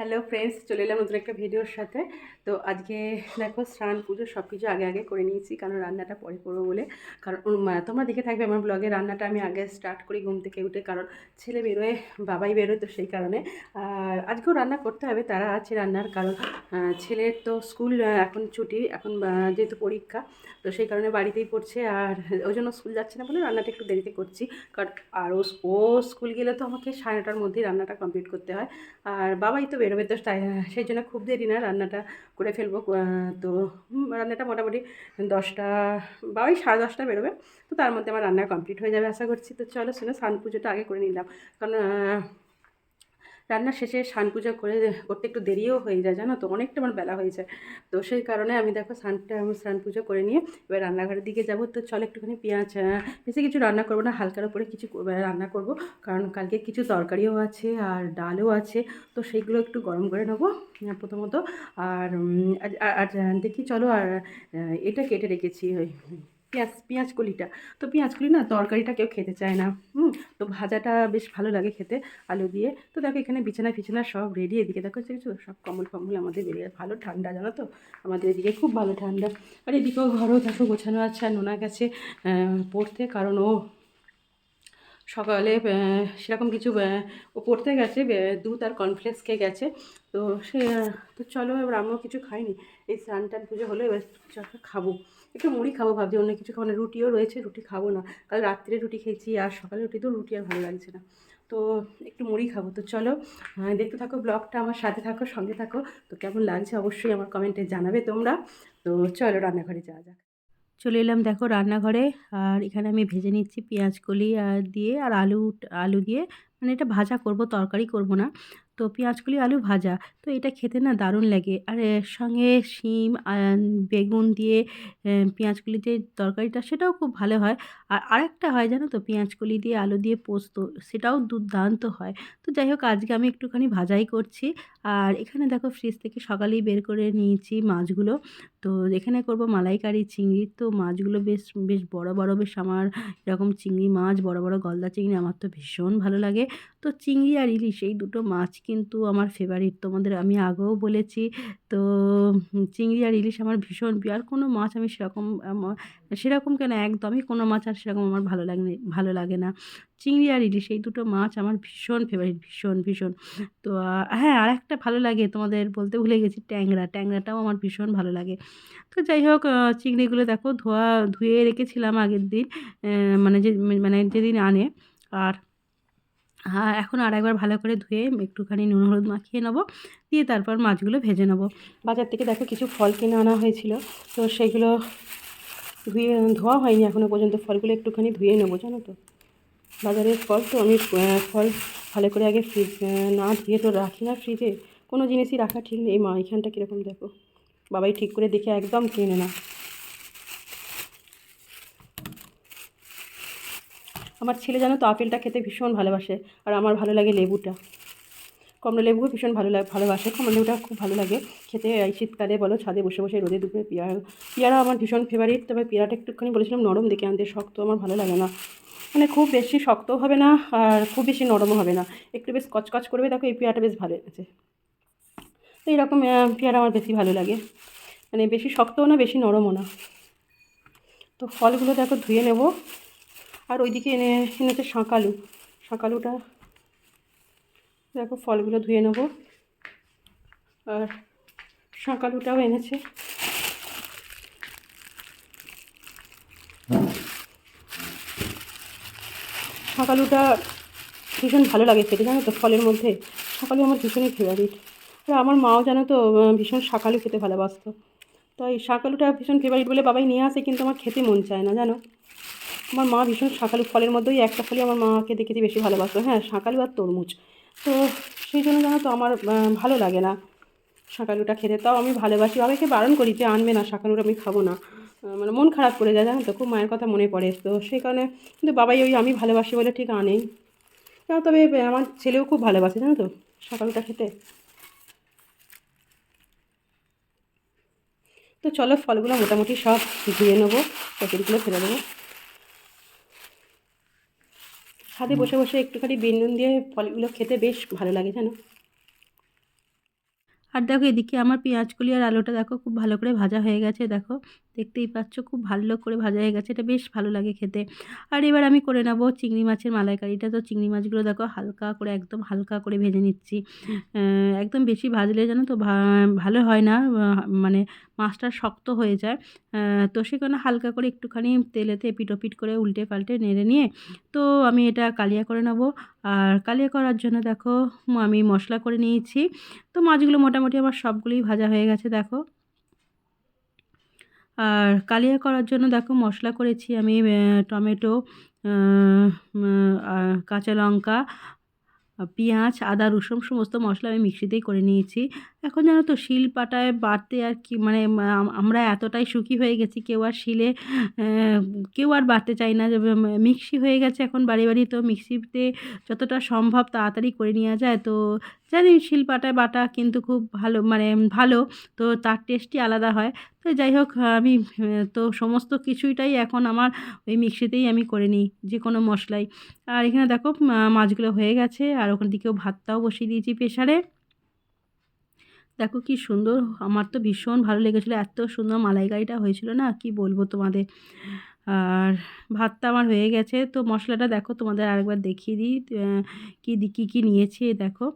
Hello friends চলে এলাম নতুন একটা ভিডিওর সাথে। তো আজকে দেখো স্নান, পুজো সব কিছু আগে আগে করে নিয়েছি, কারণ রান্নাটা পরে করব বলে। কারণ তোমরা দেখে থাকবে আমার ব্লগে রান্নাটা আমি আগে স্টার্ট করি ঘুম থেকে উঠে, কারণ ছেলে বেরোয়, বাবাই বেরোয় তো সেই কারণে। আর আজকেও রান্না করতে হবে, তারা আছে রান্নার কারণ। ছেলের তো স্কুল এখন ছুটি, এখন যেহেতু পরীক্ষা তো সেই কারণে বাড়িতেই পড়ছে আর ওই জন্য স্কুল যাচ্ছে না বলে রান্নাটা একটু দেরিতে করছি। কারণ আর ও ও স্কুল গেলে তো আমাকে সাড়ে নটার মধ্যেই রান্নাটা কমপ্লিট করতে হয়। আর বাবাই তো বেরোবে তো তাই, সেই জন্য খুব দেরি না রান্নাটা করে ফেলব। তো রান্নাটা মোটামুটি দশটা, বাবাই সাড়ে দশটা বেরোবে। তো তার মধ্যে আমার রান্না কমপ্লিট হয়ে যাবে আশা করছি। তো চলো শুনে স্নান পুজোটা আগে করে নিলাম। কারণ আহ, রান্নার শেষে স্নান পুজো করে করতে একটু দেরিও হয়ে যায় জানো তো? অনেকটা আমার বেলা হয়ে যায়। তো সেই কারণে আমি দেখো স্নানটা স্নান পুজো করে নিয়ে এবার রান্নাঘরের দিকে যাব। তো চলো একটুখানি পেঁয়াজ বেশি কিছু রান্না করব না হালকার উপরে কিছু রান্না করব। কারণ কালকে কিছু তরকারিও আছে আর ডালও আছে তো সেইগুলো একটু গরম করে নেব প্রথমত। আর আর দেখি চলো আর এটা কেটে রেখেছি ওই পেঁয়াজ পেঁয়াজ কলিটা। তো পেঁয়াজ কলি না তরকারিটা কেউ খেতে চায় না, হুম? তো ভাজাটা বেশ ভালো লাগে খেতে আলু দিয়ে। তো দেখো এখানে বিছানা ফিছানা সব রেডি এদিকে। দেখো দেখছ সব কম্বল ফম্বল আমাদের বেরিয়ে ভালো ঠান্ডা, জানো তো? আমাদের এদিকে খুব ভালো ঠান্ডা। আর এদিকেও ঘরও দেখো গোছানো আছে আর নোনা গেছে পড়তে। কারণ ও সকালে সেরকম কিছু ও পড়তে গেছে দুধ আর কর্নফ্লেক্স খেয়ে গেছে। তো সে, তো চলো এবার আমিও কিছু খাইনি। এই স্নান টান পুজো হলো, এবার কিছু একটা খাব। একটু মুড়ি খাব ভাবছি, অন্য কিছু খাব না, রুটিও রয়েছে, রুটি খাব না। কাল রাত্রে রুটি খেয়েছি আর সকালে রুটি, তো রুটি আর ভালো লাগছে না। তো একটু মুড়ি খাব। তো চলো দেখতে থাকো ব্লগটা, আমার সাথে থাকো, সঙ্গে থাকো। তো কেমন লাগছে অবশ্যই আমার কমেন্টে জানাবে তোমরা। তো চলো রান্নাঘরে যাওয়া যাক। চলে এলাম দেখো রান্নাঘরে, আর এখানে আমি ভেজে নিচ্ছি পেঁয়াজ কলি আর দিয়ে, আর আলু আলু দিয়ে। মানে এটা ভাজা করব, তরকারি করব না। তো পেঁয়াজগুলি আলু ভাজা। তো এটা খেতে না দারুণ লাগে। আর এর সঙ্গে শিম বেগুন দিয়ে পেঁয়াজগুলি যে তরকারিটা, সেটাও খুব ভালো হয়। আর আরেকটা হয় জানো তো? পেঁয়াজ কলি দিয়ে, আলু দিয়ে পোস্ত, সেটাও দুর্দান্ত হয়। তো যাই হোক, আজকে আমি একটুখানি ভাজাই করছি। আর এখানে দেখো ফ্রিজ থেকে সকালেই বের করে নিয়েছি মাছগুলো। তো এখানে করব মালাইকারি চিংড়ি। তো মাছগুলো বেশ বেশ বড় বড়, বেশ আমার এরকম চিংড়ি মাছ, বড় বড় গলদা চিংড়ি আমার তো ভীষণ ভালো লাগে। তো চিংড়ি আর ইলিশ, এই দুটো মাছ কিন্তু আমার ফেভারিট তোমাদের আমি আগেও বলেছি তো চিংড়ি আর ইলিশ আমার ভীষণ প্রিয়। আর কোনো মাছ আমি সেরকম সেরকম কেন, একদমই কোনো মাছ আর সেরকম আমার ভালো লাগে ভালো লাগে না। চিংড়ি আর ইলিশ, এই দুটো মাছ আমার ভীষণ ফেভারিট ভীষণ ভীষণ। তো হ্যাঁ আর একটা ভালো লাগে, তোমাদের বলতে ভুলে গেছি, ট্যাংরা। ট্যাংরাটাও আমার ভীষণ ভালো লাগে। তো যাই হোক চিংড়িগুলো দেখো, ধোয়া, ধুয়ে রেখেছিলাম আগের দিন মানে যে মানে যেদিন আনে, আর এখন আর একবার ভালো করে ধুয়ে একটুখানি নুন, হলুদ মাখিয়ে নেব। দিয়ে তারপর মাছগুলো ভেজে নেব। বাজার থেকে দেখো কিছু ফল কিনে আনা হয়েছিল। তো সেগুলো ধুয়ে, ধোয়া হয়নি এখনও পর্যন্ত। ফলগুলো একটুখানি ধুয়ে নেব, জানো তো। বাজারের ফল তো আমি ফল ভালো করে আগে ফ্রিজ না ধুয়ে তো রাখি না ফ্রিজে কোনো জিনিসই রাখা ঠিক নেই। মা, এখানটা কীরকম দেখো? বাবাই ঠিক করে দেখে একদম কিনে না। আমার ছেলে জানো তো, আপেলটা খেতে ভীষণ ভালোবাসে, আর আমার ভালো লাগে লেবুটা। কমলা লেবুও ভীষণ ভালো লাগে ভালোবাসে, কমলা লেবুটা খুব ভালো লাগে খেতে। এই শীতকালে বলো, ছাদে বসে বসে রোদে দুপুরে পেয়ারা। পেয়ারা আমার ভীষণ ফেভারিট তবে পেয়ারাটা একটুখানি বলেছিলাম, নরম দেখে আনতে শক্ত আমার ভালো লাগে না। মানে খুব বেশি শক্তও হবে না, আর খুব বেশি নরমও হবে না। একটু বেশ কচকচ করবে, দেখো এই পেয়ারাটা বেশ ভালো আছে। তো এইরকম পেয়ারা আমার বেশি ভালো লাগে। মানে বেশি শক্তও না, বেশি নরমও না। তো ফলগুলো দেখো, ধুয়ে নেব। আর ওইদিকে এনে, এনেছে শাঁকালু। শাঁকালুটা, দেখো ফলগুলো ধুয়ে নেব। আর শাঁকালুটাও এনেছে। শাঁকালুটা ভীষণ ভালো লাগে খেতে, জানো তো, ফলের মধ্যে। শাঁকালু আমার ভীষণই ফেভারিট আর আমার মাও জানো তো ভীষণ শাঁকালু খেতে ভালোবাসতো। তো এই শাঁকালুটা ভীষণ ফেভারিট বলে বাবাই নিয়ে আসে, কিন্তু আমার খেতে মন চায় না, জানো? আমার মা ভীষণ শাঁকালু ফলের মধ্যেই একটা ফলই আমার মাকে দেখেছি বেশি ভালোবাসতো। হ্যাঁ শাঁকালু আর তরমুজ। তো সেই জন্য জানো তো আমার ভালো লাগে না শাঁকালুটা খেতে। তাও আমি ভালোবাসি। বাবাকে বারণ করি যে আনবে না শাঁকালুটা আমি খাব না। মানে মন খারাপ করে যায় জানো তো? খুব মায়ের কথা মনে পড়ে। তো সেই কারণে কিন্তু বাবাই ওই আমি ভালোবাসি বলে ঠিক আনেই। তবে আমার ছেলেও খুব ভালোবাসে জানো তো? শাঁকালুটা খেতে। তো চলো, ফলগুলো মোটামুটি সব ধুয়ে নেব, প্যাকেটগুলো ফেলে দেবো। ছাদে বসে বসে একটুখানি বিনুন দিয়ে ফলগুলো খেতে বেশ ভালো লাগে, জানো? আর দেখো এদিকে আমার পেঁয়াজকলি আর আলুটা দেখো খুব ভালো করে ভাজা হয়ে গেছে, দেখো। দেখতেই পাচ্ছ খুব ভালো করে ভাজা হয়ে গেছে, এটা বেশ ভালো লাগে খেতে। আর এবার আমি করে নেব চিংড়ি মাছের মালাইকারিটা তো চিংড়ি মাছগুলো দেখো হালকা করে, একদম হালকা করে ভেজে নিচ্ছি। একদম বেশি ভাজলে জানো তো ভালো হয় না মানে মাছটা শক্ত হয়ে যায়। তো সেখানে হালকা করে একটুখানি তেলেতে পিটোপিট করে উল্টে পাল্টে নেড়ে নিয়ে, তো আমি এটা কালিয়া করে নেব। আর কালিয়া করার জন্য দেখো, আমি মশলা করে নিয়েছি। তো মাছগুলো মোটামুটি আমার সবগুলোই ভাজা হয়ে গেছে, দেখো। আর কালিয়া করার জন্য দেখো মশলা করেছি আমি টমেটো কাঁচা লঙ্কা, পেঁয়াজ, আদা, রসুন সমস্ত মশলা আমি মিক্সিতেই করে নিয়েছি। এখন জানো তো শিল পাটায় বাটতে আর কি মানে আমরা এতটাই সুখী হয়ে গেছি, কেউ আর শিলে কেউ আর বাটতে চাই না মিক্সি হয়ে গেছে এখন বাড়ি বাড়ি, তো মিক্সিতে যতটা সম্ভব তাড়াতাড়ি করে নেওয়া যায়। তো জানি শিল পাটায় বাটা কিন্তু খুব ভালো মানে ভালো, তো তার টেস্টই আলাদা হয়। তো যাই হোক আমি তো সমস্ত কিছুইটাই এখন আমার ওই মিক্সিতেই আমি করে নিই যে কোনো মশলাই। আর এখানে দেখো মাছগুলো হয়ে গেছে আর ওখান দিকেও ভাতটাও বসিয়ে দিয়েছি প্রেশারে দেখো কি সুন্দর, আমার তো ভীষণ ভালো লেগেছিলো, এত সুন্দর মালাইকারিটা হয়েছিল না, কি বলব তোমাদের? আর ভাতটা আমার হয়ে গেছে, তো মশলাটা দেখো তোমাদের আরেকবার দেখিয়ে দিই কী কী কী নিয়েছি, দেখো।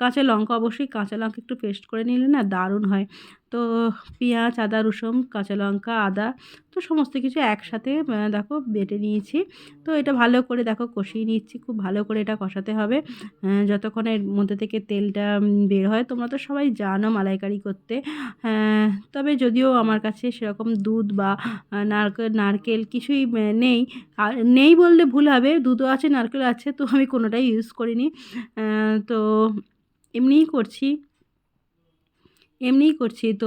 কাঁচা লঙ্কা অবশ্যই, কাঁচা লঙ্কা একটু পেস্ট করে নিলে না দারুণ হয়। তো পেঁয়াজ, আদা, রসুন, কাঁচা লঙ্কা, আদা, তো সমস্ত কিছু একসাথে দেখো বেটে নিয়েছি। তো এটা ভালো করে দেখো কষিয়ে নিচ্ছি, খুব ভালো করে এটা কষাতে হবে। যতক্ষণ এর মধ্যে থেকে তেলটা বের হয়, তোমরা তো সবাই জানো মালাইকারি করতে। তবে যদিও আমার কাছে সেরকম দুধ বা নারকেল নারকেল কিছুই নেই। নেই বললে ভুল হবে, দুধও আছে নারকেল আছে, তো আমি কোনোটাই ইউজ করিনি। তো এমনিই করছি। এমনিই করছি। তো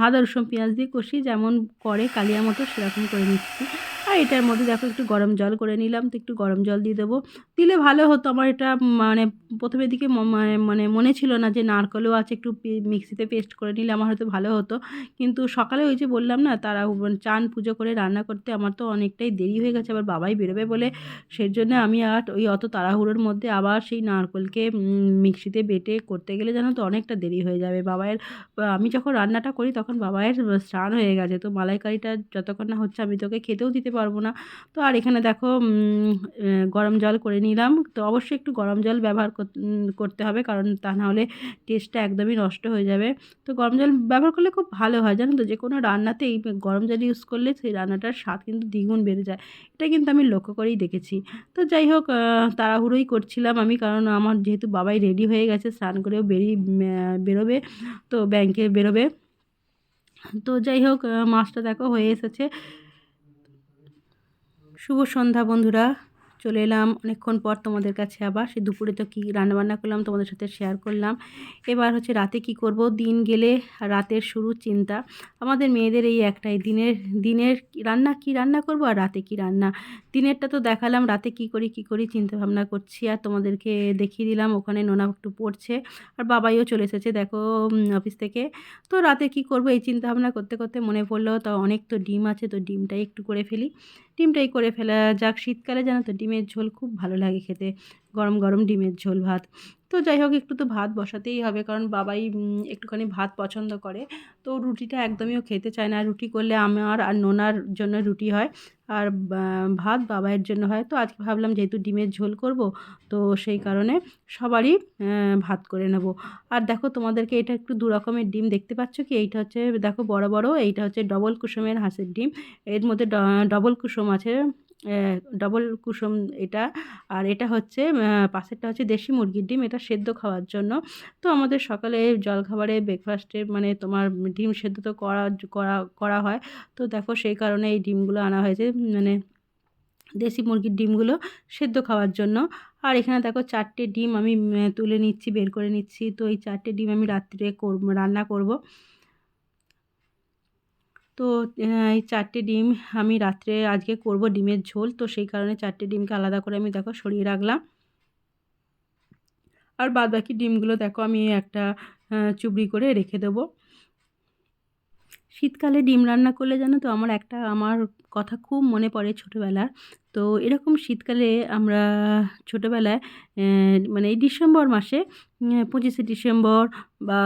আদা, রসুন, পেঁয়াজ দিয়ে কষি, যেমন করে, কালিয়া মতো সেরকম করে নিচ্ছি। আর এটার মধ্যে দেখো একটু গরম জল করে নিলাম, তো একটু গরম জল দিয়ে দেবো। দিলে ভালো হতো, আমার এটা মানে প্রথমের দিকে মানে মানে মনে ছিল না যে নারকেলও আছে, একটু মিক্সিতে পেস্ট করে নিলে আমার হয়তো ভালো হতো। কিন্তু সকালে ওই যে বললাম না, তারা চান পুজো করে রান্না করতে আমার তো অনেকটাই দেরি হয়ে গেছে, আবার বাবাই বেরোবে বলে। সেই জন্য আমি আর ওই অত তাড়াহুড়োর মধ্যে আবার সেই নারকেলকে মিক্সিতে বেটে করতে গেলে জানো তো অনেকটা দেরি হয়ে যাবে। বাবায়ের আমি যখন রান্নাটা করি তখন বাবায়ের স্নান হয়ে গেছে, তো মালাইকারিটা যতক্ষণ না হচ্ছে আমি তোকে খেতেও দিতে পারব না। তো আর এখানে দেখো গরম জল করে নিলাম। তো অবশ্যই একটু গরম জল ব্যবহার করতে হবে, কারণ তা নাহলে টেস্টটা একদমই নষ্ট হয়ে যাবে। তো গরম জল ব্যবহার করলে খুব ভালো হয়, জানো তো? যে কোনো রান্নাতেই গরম জল ইউজ করলে সেই রান্নাটার স্বাদ কিন্তু দ্বিগুণ বেড়ে যায়। এটা কিন্তু আমি লক্ষ্য করেই দেখেছি। তো যাই হোক তাড়াহুড়োই করছিলাম আমি, কারণ আমার যেহেতু বাবাই রেডি হয়ে গেছে, স্নান করেও বেরিয়ে বেরোবে, তো ব্যাংকে বেরোবে। তো যাই হোক মাছটা দেখো হয়ে এসেছে। শুভ সন্ধ্যা বন্ধুরা। চলে এলাম অনেকক্ষণ পর তোমাদের কাছে আবার। সে দুপুরে তো কী রান্নাবান্না করলাম, তোমাদের সাথে শেয়ার করলাম। এবার হচ্ছে রাতে কি করব? দিন গেলে রাতের শুরু চিন্তা। আমাদের মেয়েদের এই একটাই, দিনের দিনের রান্না কি রান্না করব আর রাতে কি রান্না? দিনেরটা তো দেখালাম, রাতে কি করি কি করি চিন্তা ভাবনা করছি আর তোমাদেরকে দেখিয়ে দিলাম, ওখানে নোনা একটু পড়ছে আর বাবাইও চলে এসেছে, দেখো অফিস থেকে। তো রাতে কি করব? এই চিন্তা ভাবনা করতে করতে মনে পড়ল, তো অনেক তো ডিম আছে, তো ডিমটাই একটু করে ফেলি। ডিমটাই করে ফেলা যাক শীতকালে জানো তো ডিমের ঝোল খুব ভালো লাগে খেতে। গরম গরম ডিমের ঝোল, ভাত। তো যাই হোক, একটু তো ভাত বসাতেই হবে, কারণ বাবাই একটুখানি ভাত পছন্দ করে। তো রুটিটা একদমইও খেতে চায় না। রুটি করলে আমার আর নোনার জন্য রুটি হয়, আর ভাত বাবাইয়ের জন্য হয়। তো আজকে ভাবলাম যেহেতু ডিমের ঝোল করব, তো সেই কারণে সবারই ভাত করে নেব। আর দেখো, তোমাদেরকে এটা একটু দু রকমের ডিম দেখতে পাচ্ছ কি? এইটা হচ্ছে, দেখো, বড় বড়, এইটা হচ্ছে ডবল কুসুমের হাঁসের ডিম। এর মধ্যে ডবল কুসুম আছে। ডবল কুসুম এটা। আর এটা হচ্ছে পাশেরটা হচ্ছে দেশি মুরগির ডিম। এটা সেদ্ধ খাওয়ার জন্য। তো আমাদের সকালে জলখাবারে ব্রেকফাস্টে মানে তোমার ডিম সেদ্ধ তো করা করা করা হয়। তো দেখো সেই কারণে এই ডিমগুলো আনা হয়েছে। মানে দেশি মুরগির ডিমগুলো সেদ্ধ খাওয়ার জন্য। আর এখানে দেখো চারটে ডিম আমি তুলে নিচ্ছি, বের করে নিচ্ছি। তো এই চারটে ডিম আমি রাত্রে রান্না করব। তো এই চারটে ডিম আমি রাত্রে আজকে করব ডিমের ঝোল। তো সেই কারণে চারটে ডিমকে আলাদা করে আমি দেখো সরিয়ে রাখলাম। আর বাদ বাকি ডিমগুলো দেখো আমি একটা চুবড়ি করে রেখে দেবো। শীতকালে ডিম রান্না করলে জানো তো আমার একটা, আমার কথা খুব মনে পড়ে ছোটোবেলার। তো এরকম শীতকালে আমরা ছোটোবেলায় মানে এই ডিসেম্বর মাসে পঁচিশে ডিসেম্বর বা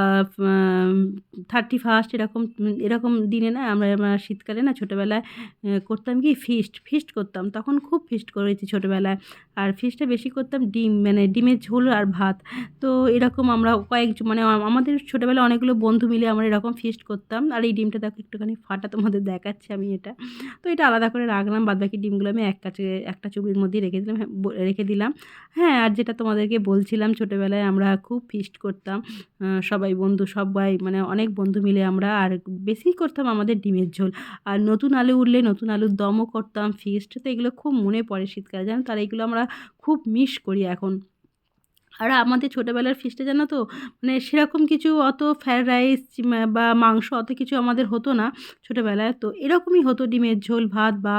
থার্টি ফার্স্ট এরকম এরকম দিনে না আমরা আমরা শীতকালে না ছোটোবেলায় করতাম কি ফিস্ট ফিস্ট করতাম। তখন খুব ফিস্ট করেছি ছোটোবেলায়। আর ফিস্টটা বেশি করতাম ডিম মানে ডিমের ঝোল আর ভাত। তো এরকম আমরা কয়েক মানে আমাদের ছোটোবেলায় অনেকগুলো বন্ধু মিলে আমরা এরকম ফিস্ট করতাম। আর এই ডিমটা দেখো একটুখানি ফাটা তোমাদের দেখাচ্ছি আমি এটা। তো এটা আলাদা করে রাখলাম বাদবাকি ডিমগুলো আমি এক কাছে একটা চুবির মধ্যেই রেখে দিলাম হ্যাঁ, রেখে দিলাম। হ্যাঁ আর যেটা তোমাদেরকে বলছিলাম ছোটোবেলায় আমরা খুব ফিস্ট করতাম। সবাই বন্ধু, সবাই মানে অনেক বন্ধু মিলে আমরা আর বেশি করতাম আমাদের ডিমের ঝোল। আর নতুন আলু উঠলে নতুন আলুর দমও করতাম ফিস্ট তো এগুলো খুব মনে পড়ে শীতকালে, জানো? তার এগুলো আমরা খুব মিস করি এখন। আর আমাদের ছোটোবেলার ফিস্টে জানো তো মানে সেরকম কিছু অত ফ্রায়েড রাইস বা মাংস অত কিছু আমাদের হতো না ছোটোবেলায়। তো এরকমই হতো ডিমের ঝোল, ভাত বা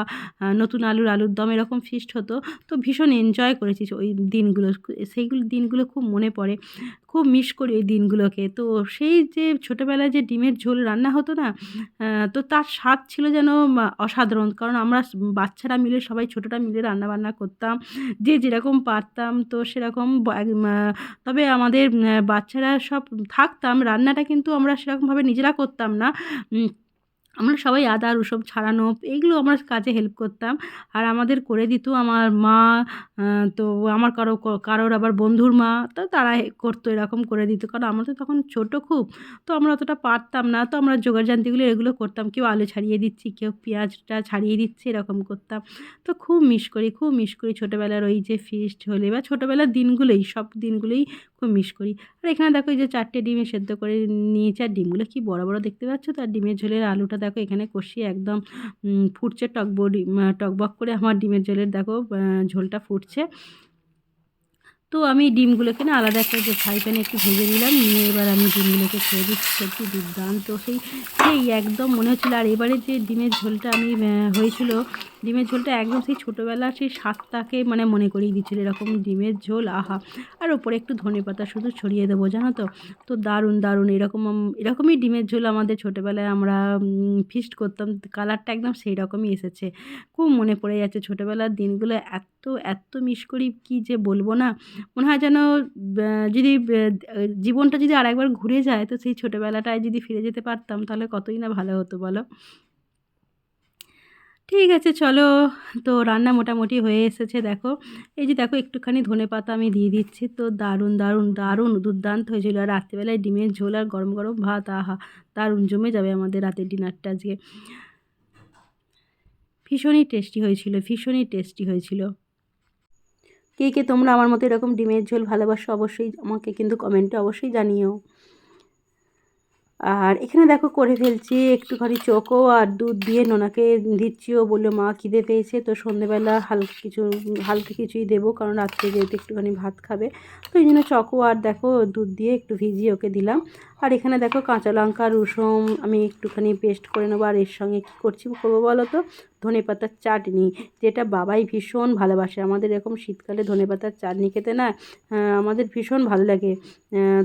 নতুন আলুর আলুর দম এরকম ফিস্ট হতো। তো ভীষণ এনজয় করেছি ওই দিনগুলো, সেইগুলো দিনগুলো খুব মনে পড়ে। খুব মিস করি ওই দিনগুলোকে। তো সেই যে ছোটোবেলায় যে ডিমের ঝোল রান্না হতো না তো তার স্বাদ ছিল যেন অসাধারণ। কারণ আমরা বাচ্চারা মিলে, সবাই ছোটোটা মিলে রান্না বান্না করতাম, যে যেরকম পারতাম, তো সেরকম তবে আমাদের বাচ্চারা সব থাকতাম, রান্নাটা কিন্তু আমরা সেরকমভাবে নিজেরা করতাম না। আমরা সবাই আদা, রসুন ছাড়ানো এইগুলো আমরা কাজে হেল্প করতাম। আর আমাদের করে দিত আমার মা তো আমার কারও কারোর আবার বন্ধুর মা, তো তারা করতো এরকম করে দিত। কারণ আমরা তো তখন ছোটো খুব, তো আমরা অতটা পারতাম না। তো আমরা জোগাড়জান্তিগুলো এগুলো করতাম, কেউ আলু ছাড়িয়ে দিচ্ছি, কেউ পেঁয়াজটা ছাড়িয়ে দিচ্ছে, এরকম করতাম। তো খুব মিস করি, খুব মিস করি ছোটোবেলার ওই যে ফিস্ট হলে বা ছোটোবেলার দিনগুলোই, সব দিনগুলোই খুব মিস করি। আর এখানে দেখো এই যে চারটে ডিমে সেদ্ধ করে নিয়েছে, আর ডিমগুলো কি বড় বড় দেখতে পাচ্ছ? তো আর ডিমের ঝোলের আলুটা দেখো এখানে কষিয়ে একদম ফুটছে টকবক টকবক করে আমার ডিমের জলের দেখো ঝোলটা ফুটছে। তো আমি ডিমগুলোকে না আলাদা একটা যে ফ্রাই প্যানে একটু ভেজে নিলাম, নিয়ে এবার আমি ডিমগুলোকে খেয়ে দিচ্ছি সত্যি দুর্দান্ত। সেই সেই একদম মনে হচ্ছিল, আর এবারে যে ডিমের ঝোলটা আমি হয়েছিল ডিমের ঝোলটা একদম সেই ছোটোবেলার সেই স্বাদটাকে মানে মনে করিয়ে দিচ্ছিল, এরকম ডিমের ঝোল, আহা। আর ওপরে একটু ধনে পাতা শুধু ছড়িয়ে দেবো, জানো তো? তো দারুণ দারুণ, এরকম এরকমই ডিমের ঝোল আমাদের ছোটোবেলায় আমরা ফিস্ট করতাম। কালারটা একদম সেই রকমই এসেছে। খুব মনে পড়ে যাচ্ছে ছোটোবেলার দিনগুলো, এত এত মিস করি কী যে বলব না? মনে হয় যেন যদি জীবনটা যদি আরেকবার ঘুরে যায়, তো সেই ছোটোবেলাটায় যদি ফিরে যেতে পারতাম, তাহলে কতই না ভালো হতো বলো? ঠিক আছে, চলো। তো রান্না মোটামুটি হয়ে এসেছে, দেখো। এই যে দেখো, একটুখানি ধনে পাতা আমি দিয়ে দিচ্ছি। তো দারুণ দারুণ দারুণ দুর্দান্ত হয়েছিল। আর রাত্রিবেলায় ডিমের ঝোল আর গরম গরম ভাত, আহা, দারুণ জমে যাবে আমাদের রাতের ডিনারটা আজকে। ভীষণই টেস্টি হয়েছিল, ভীষণই টেস্টি হয়েছিল। কে কে তোমরা আমার মতো এরকম ডিমের ঝোল ভালোবাসো, অবশ্যই আমাকে কিন্তু কমেন্টে অবশ্যই জানিও। আর এখানে দেখো করে ফেলছি একটুখানি চোখও আর দুধ দিয়ে নোনাকে দিচ্ছি ও বলল মা খিদে পেয়েছে, তো সন্ধেবেলা হালকা কিছু, হালকা কিছুই দেবো কারণ রাত্রে যেহেতু একটুখানি ভাত খাবে। তো এই জন্য চকো আর দেখো দুধ দিয়ে একটু ভিজিয়ে ওকে দিলাম। আর এখানে দেখো কাঁচা লঙ্কা, রসুন, আমি একটুখানি পেস্ট করে নেব। আর এর সঙ্গে কী করছি, করব বলো তো? ধনে পাতার চাটনি, যেটা বাবাই ভীষণ ভালোবাসে। আমাদের এরকম শীতকালে ধনে পাতার চাটনি খেতে না আমাদের ভীষণ ভালো লাগে।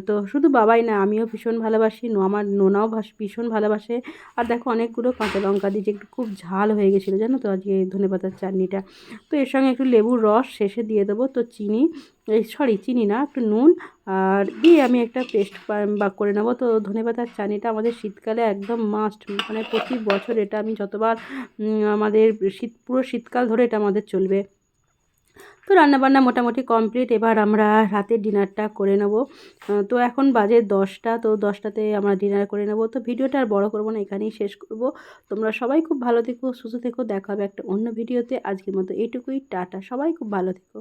তো শুধু বাবাই না, আমিও ভীষণ ভালোবাসি আমার নোনাও ভীষণ ভালোবাসে। আর দেখো অনেকগুলো কাঁচা লঙ্কা দিয়েছি একটু খুব ঝাল হয়ে গেছিল, জানো তো? আজকে ধনে পাতার চাটনিটা। তো এর সঙ্গে একটু লেবুর রস শেষে দিয়ে দেবো। তো চিনি সরি চিনি না, একটু নুন, আর দিয়ে আমি একটা পেস্ট বা করে নেব। তো ধনে পাতার চাটনিটা আমাদের শীতকালে একদম মাস্ট মানে প্রতি বছর এটা আমি যতবার আমাদের শীত, পুরো শীতকাল ধরে এটা আমাদের চলবে। তো রান্নাবান্না মোটামুটি কমপ্লিট এবার আমরা রাতের ডিনারটা করে নেব। তো এখন বাজে দশটা, তো দশটাতে আমরা ডিনার করে নেব। তো ভিডিওটা আর বড় করব না, এখানেই শেষ করব। তোমরা সবাই খুব ভালো থেকো, সুস্থ থেকো, দেখা হবে একটা অন্য ভিডিওতে। আজকের মতো এইটুকুই, টাটা, সবাই খুব ভালো থেকো।